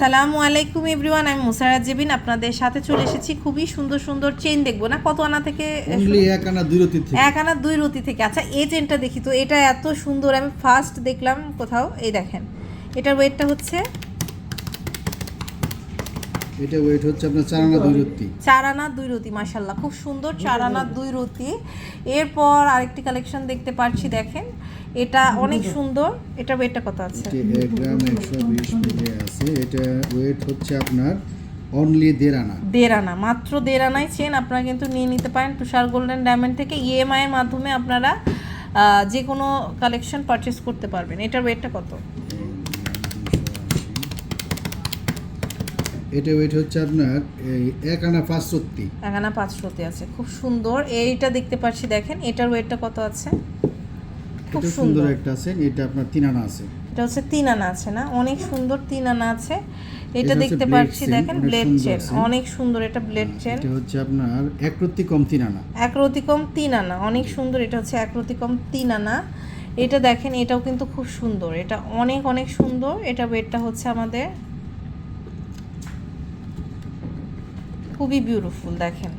সালামু আলাইকুম এভরিওয়ান আমি মুসারাত জেবিন আপনাদের সাথে চলে এসেছি খুবই সুন্দর সুন্দর চেন দেখব না? কত আনা থেকে এক আনা দুই রতি থেকে। এক আনা দুই রতি থেকে। আচ্ছা এই চেনটা দেখি তো এটা এত সুন্দর আমি ফার্স্ট দেখলাম কোথাও এই দেখেন। এটার ওয়েটটা হচ্ছে এটা ওয়েট হচ্ছে আপনার চার আনা দুই রতি চার আনা দুই রতি মাসাল্লাহ খুব সুন্দর চার আনা দুই রতি এরপর আরেকটি কালেকশন দেখতে পাচ্ছি দেখেন। এটা অনেক সুন্দর। এটার ওয়েটটা কত আছে? এক গ্রাম একশো বিশ আছে। এটা ওয়েট হচ্ছে আপনার অনলি দেড় আনা। দেড় আনা মাত্র দেড় আনায় চেন। আপনারা কিন্তু নিয়ে নিতে পারেন তুষার গোল্ডেন ডায়মন্ড থেকে। ইএমআই এর মাধ্যমে আপনারা যে কোনো কালেকশন পারচেস করতে পারবেন। এটার ওয়েটটা কত? এটা ওয়েট হচ্ছে আপনার এই এক আনা পাঁচ রত্তি এখানে পাঁচশোতে আছে খুব সুন্দর। এইটা দেখতে পাচ্ছি দেখেন এটার ওয়েটটা কত আছে? খুব সুন্দর একটা আছে এটা আপনার তিন আনা আছে। এটা হচ্ছে তিন আনা আছে না? অনেক সুন্দর তিন আনা আছে। এটা দেখতে পাচ্ছি দেখেন ব্লেড চেন অনেক সুন্দর এটা ব্লেড চেন এটা হচ্ছে আপনার এক কম তিন আনা। এক রতিকম তিন আনা অনেক সুন্দর এটা হচ্ছে এক তিন আনা। এটা দেখেন এটাও কিন্তু খুব সুন্দর এটা অনেক অনেক সুন্দর। এটা ওয়েটটা হচ্ছে আমাদের খুবই বিউটিফুল দেখেন।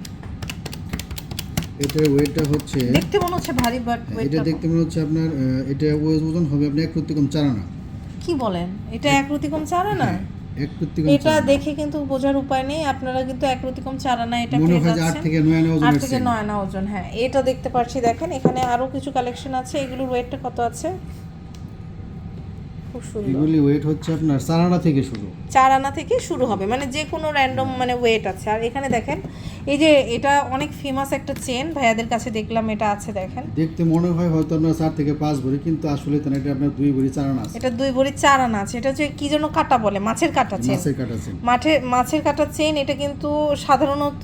এটার ওয়েটটা হচ্ছে দেখতে মনে হচ্ছে ভারী বাট এটা দেখতে মনে হচ্ছে আপনার এটা ওজন হবে আপনার এক রত্তি কম চার আনা কি বলেন? এটা এক রতিকম চার রত্তি এটা দেখে কিন্তু বোঝার উপায় নেই আপনারা কিন্তু এক রতিকম চার আনা এটা পেয়ে যাচ্ছেন। আট থেকে নয় আনা ওজন হ্যাঁ। এটা দেখতে পাচ্ছি দেখেন এখানে আরও কিছু কালেকশন আছে এগুলোর ওয়েটটা কত আছে? খুব সুন্দর। এগুলি ওয়েট হচ্ছে আপনার চার আনা থেকে শুরু। চার আনা থেকে শুরু হবে মানে যে কোনো র্যান্ডম মানে ওয়েট আছে। আর এখানে দেখেন এই যে এটা অনেক ফেমাস একটা চেন ভাইয়াদের কাছে দেখলাম এটা আছে দেখেন। দেখতে মনে হয় হয়তো আপনার চার থেকে পাঁচ ভরি কিন্তু আসলে তো না, এটা আপনার দুই ভরি চার আনা আছে। এটা দুই ভরি চার আনা আছে। এটা হচ্ছে কি যেন কাটা বলে মাছের কাটা চেন মাছের কাটা চেন মাঠে মাছের কাটা চেন এটা কিন্তু সাধারণত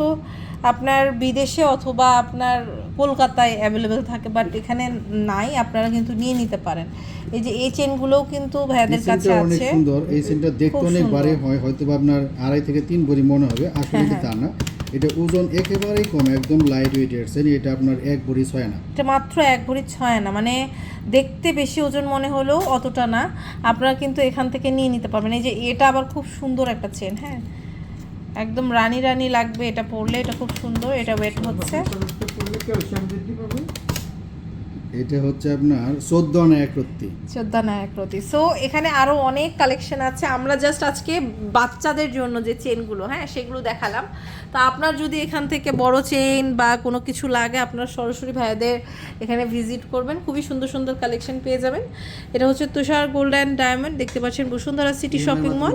আপনার বিদেশে অথবা আপনার কলকাতায় অ্যাভেলেবেল থাকে বাট এখানে নাই আপনারা কিন্তু নিয়ে নিতে পারেন। এই যে এই চেনগুলোও কিন্তু ভাইয়াদের কাছে চেনটা অনেক আছে। সুন্দর এই চেনটা দেখতে খুব অনেক সুন্দর। বারে হয় হয়তো বা আপনার আড়াই থেকে তিন ভরি মনে হবে আসলে হ্যাঁ, কি তা না। এটা ওজন একেবারেই কম একদম লাইট ওয়েটের চেন এটা আপনার এক ভরি ছয় না। এটা মাত্র এক ভরি ছয় না মানে দেখতে বেশি ওজন মনে হলেও অতটা না। আপনারা কিন্তু এখান থেকে নিয়ে নিতে পারবেন। এই যে এটা আবার খুব সুন্দর একটা চেন হ্যাঁ? একদম রানী রানী লাগবে এটা পরলে এটা খুব সুন্দর এটা ওয়েট হচ্ছে। এটা হচ্ছে আপনার চোদ্দ আনা চোদ্দা রতি সো এখানে আরও অনেক কালেকশন আছে। আমরা জাস্ট আজকে বাচ্চাদের জন্য যে চেনগুলো হ্যাঁ সেগুলো দেখালাম। তো আপনার যদি এখান থেকে বড় চেন বা কোনো কিছু লাগে আপনার সরাসরি ভাইয়াদের এখানে ভিজিট করবেন। খুবই সুন্দর সুন্দর কালেকশন পেয়ে যাবেন। এটা হচ্ছে তুষার গোল্ড অ্যান্ড ডায়মন্ড দেখতে পাচ্ছেন Bashundhara city shopping mall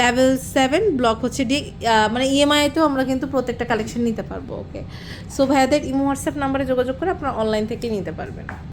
level seven block হচ্ছে ডি মানে ইএমআইতেও আমরা কিন্তু প্রত্যেকটা কালেকশন নিতে পারব ওকে সো ভাইয়াদের ইমো হোয়াটসঅ্যাপ নাম্বারে যোগাযোগ করে আপনারা অনলাইন থেকে নিতে পারবেন। benar-benar